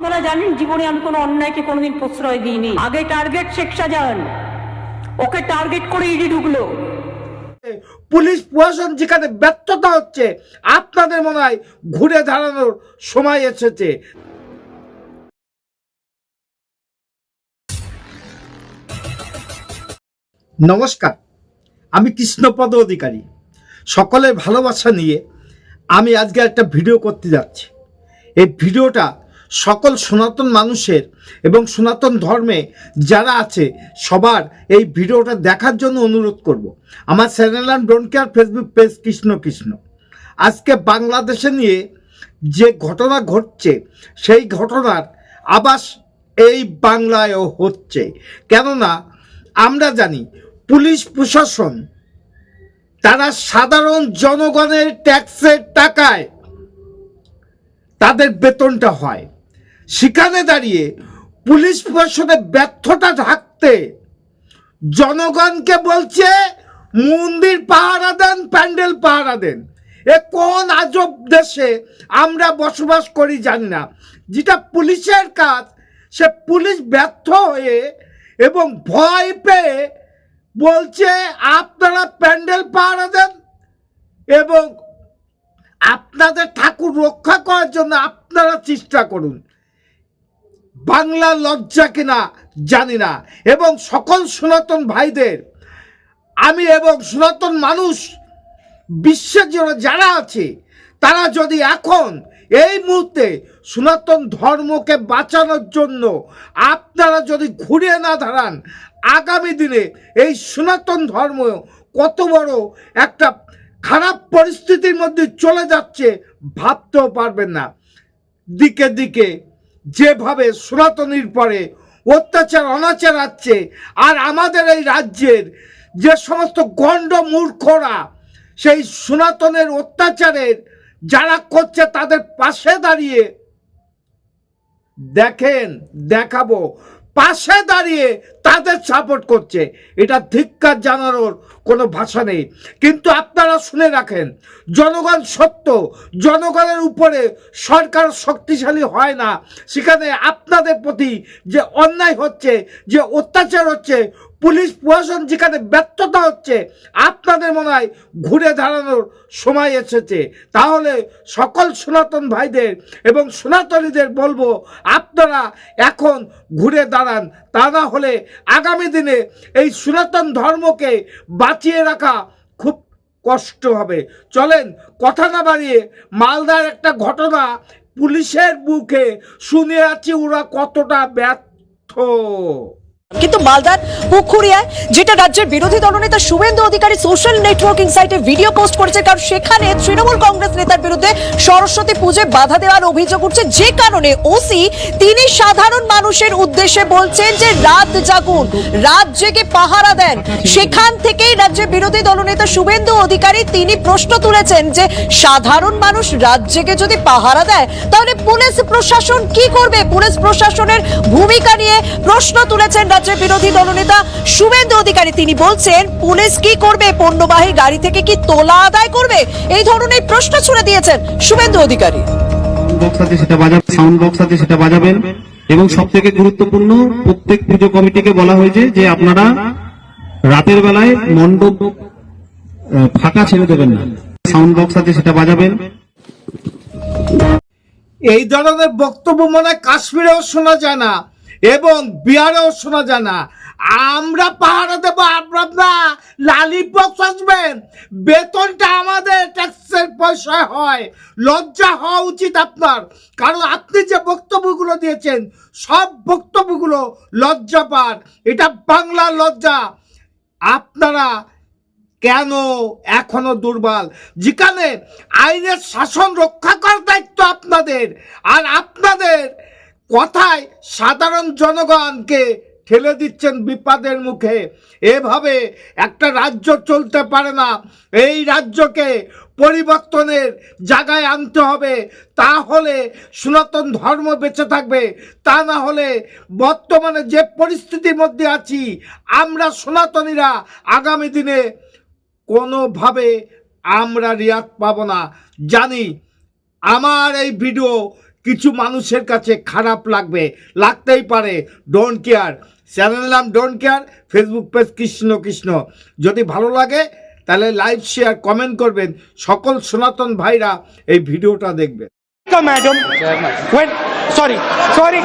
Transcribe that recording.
আপনারা জানেন, জীবনে আমি কোনো অন্যায়কে কোনোদিন প্রশ্রয় দিইনি। আগে টার্গেট শেখ শাহজাহান। ওকে টার্গেট করে ইডি ঢুকলো। পুলিশ প্রশাসন যেখানে ব্যর্থতা হচ্ছে, আপনাদের মনে হয় ঘুরে দাঁড়ানোর সময় এসেছে? নমস্কার, আমি কৃষ্ণপদ অধিকারী। সকলের ভালোবাসা নিয়ে আমি আজকে একটা ভিডিও করতে যাচ্ছি। এই ভিডিওটা সকল সনাতন মানুষের এবং সনাতন ধর্মে যারা আছে, সবার এই ভিডিওটা দেখার জন্য অনুরোধ করব। আমার চ্যানেল নাম don't care Facebook page Krishna Krishna. আজকে বাংলাদেশে নিয়ে যে ঘটনা ঘটছে, সেই ঘটনার আবাস এই বাংলায়ও হচ্ছে। কেননা, আমরা জানি পুলিশ প্রশাসন তারা সাধারণ জনগণের ট্যাক্সের টাকায় তাদের বেতনটা হয়। সেখানে দাঁড়িয়ে পুলিশ প্রশাসনের ব্যর্থতা ঢাকতে জনগণকে বলছে, মন্দির পাহারা দেন, প্যান্ডেল পাহারা দেন। এ কোন আজব দেশে আমরা বসবাস করি জানি না। যেটা পুলিশের কাজ, সে পুলিশ ব্যর্থ হয়ে এবং ভয় পেয়ে বলছে, আপনারা প্যান্ডেল পাহারা দেন এবং আপনাদের ঠাকুর রক্ষা করার জন্য আপনারা চেষ্টা করুন। বাংলা লজ্জা কিনা জানি না। এবং সকল সনাতন ভাইদের, আমি এবং সনাতন মানুষ, বিশ্বের জন্য যারা আছে, তারা যদি এখন এই মুহূর্তে সনাতন ধর্মকে বাঁচানোর জন্য আপনারা যদি ঘুরে না দাঁড়ান, আগামী দিনে এই সনাতন ধর্ম কত বড় একটা খারাপ পরিস্থিতির মধ্যে চলে যাচ্ছে, ভাবতেও পারবেন না। দিকে দিকে যেভাবে সনাতনীর পরে অত্যাচার, অনাচার আছে আর আমাদের এই রাজ্যের যে সমস্ত গণ্ড মূর্খরা, সেই সনাতনের অত্যাচারের যারা করছে তাদের পাশে দাঁড়িয়ে দেখেন, দেখাবো পাশে দাঁড়িয়ে তাদের সাপোর্ট করছে। এটা ধিক্কার জানানোর কোনো ভাষা নেই। কিন্তু আপনারা শুনে রাখেন, জনগণ সত্য, জনগণের উপরে সরকার শক্তিশালী হয় না। সেখানে আপনাদের প্রতি যে অন্যায় হচ্ছে, যে অত্যাচার হচ্ছে পুলিশ প্রশাসন যেখানে ব্যর্থতা হচ্ছে, আপনাদের মনে হয় ঘুরে দাঁড়ানোর সময় এসেছে। তাহলে সকল সনাতন ভাইদের এবং সনাতনীদের বলব, আপনারা এখন ঘুরে দাঁড়ান। তা না হলে আগামী দিনে এই সনাতন ধর্মকে বাঁচিয়ে রাখা খুব কষ্ট হবে। চলেন, কথা না বাড়িয়ে মালদার একটা ঘটনা পুলিশের বুকে শুনে আছি, ওরা কতটা ব্যর্থ। কিন্তু মালদার পুকুরিয়ায় যেটা রাজ্যের বিরোধী দলনেতা শুভেন্দু অধিকারী সোশ্যাল নেটওয়ার্কিং সাইটে ভিডিও পোস্ট করেছে, কারণ সেখানে তৃণমূল কংগ্রেস নেতার বিরুদ্ধে সরস্বতী পুজোয় বাধা দেওয়ার অভিযোগ উঠছে। যে কারণে ওসি তিনি সাধারণ মানুষের উদ্দেশ্যে বলছেন যে, রাত জাগুন, রাত জেগে পাহারা দেন। সেখান থেকেই রাজ্যের বিরোধী দলনেতা শুভেন্দু অধিকারী তিনি প্রশ্ন তুলেছেন যে, সাধারণ মানুষ রাত জেগে যদি পাহারা দেয়, তাহলে পুলিশ প্রশাসন কি করবে? পুলিশ প্রশাসনের ভূমিকা নিয়ে প্রশ্ন তুলেছেন রাজ্যের বিরোধী দলনেতা শুভেন্দু অধিকারী তিনি বলছেন পুলিশ কি করবে? পণ্যবাহী গাড়ি থেকে কি তোলা আদায় করবে? এই ধরনের প্রশ্ন ছুড়ে দিয়েছেন শুভেন্দু অধিকারী। বক্স সেটা বাজাবেন সাউন্ড বক্স সেটা বাজাবেন। এবং সব থেকে গুরুত্বপূর্ণ প্রত্যেক পুজো কমিটিকে বলা হয়েছে যে আপনারা রাতের বেলায় মণ্ডপ ফাঁকা ছেড়ে দেবেন না। সাউন্ড বক্স আছে সেটা বাজাবেন। এই ধরনের বক্তব্য মনে হয় কাশ্মীরেও শোনা যায় না। এবং বিহারেও শোনা যায় না। আমরা পাহারা দেবো আপনারা লালিপপ আসবেন বেতনটা আমাদের ট্যাক্সের পয়সায় হয়। লজ্জা হওয়া উচিত আপনার। কারণ আপনি যে বক্তব্যগুলো দিয়েছেন, সব বক্তব্যগুলো লজ্জা পান এটা বাংলার লজ্জা। আপনারা কেন এখনও দুর্বল? যেখানে আইনের শাসন রক্ষা করার দায়িত্ব আপনাদের। আর আপনাদের কথায় সাধারণ জনগণকে ঠেলে দিচ্ছেন বিপদের মুখে। এভাবে একটা রাজ্য চলতে পারে না। এই রাজ্যকে পরিবর্তনের জায়গায় আনতে হবে। তাহলে সনাতন ধর্ম বেঁচে থাকবে। তা না হলে বর্তমানে যে পরিস্থিতির মধ্যে আছি, আমরা সনাতনীরা আগামী দিনে কোনোভাবে আমরা রিয়াত পাব না। জানি, আমার এই ভিডিও কিছু মানুষের কাছে খারাপ লাগবে লাগতেই পারে। ডোন্ট কেয়ার চ্যানেল নাম don't care Facebook page Krishna Krishna. যদি ভালো লাগে তাহলে লাইভ শেয়ার কমেন্ট করবেন। সকল সনাতন ভাইরা এই ভিডিওটা দেখবেন। Madam sorry sorry.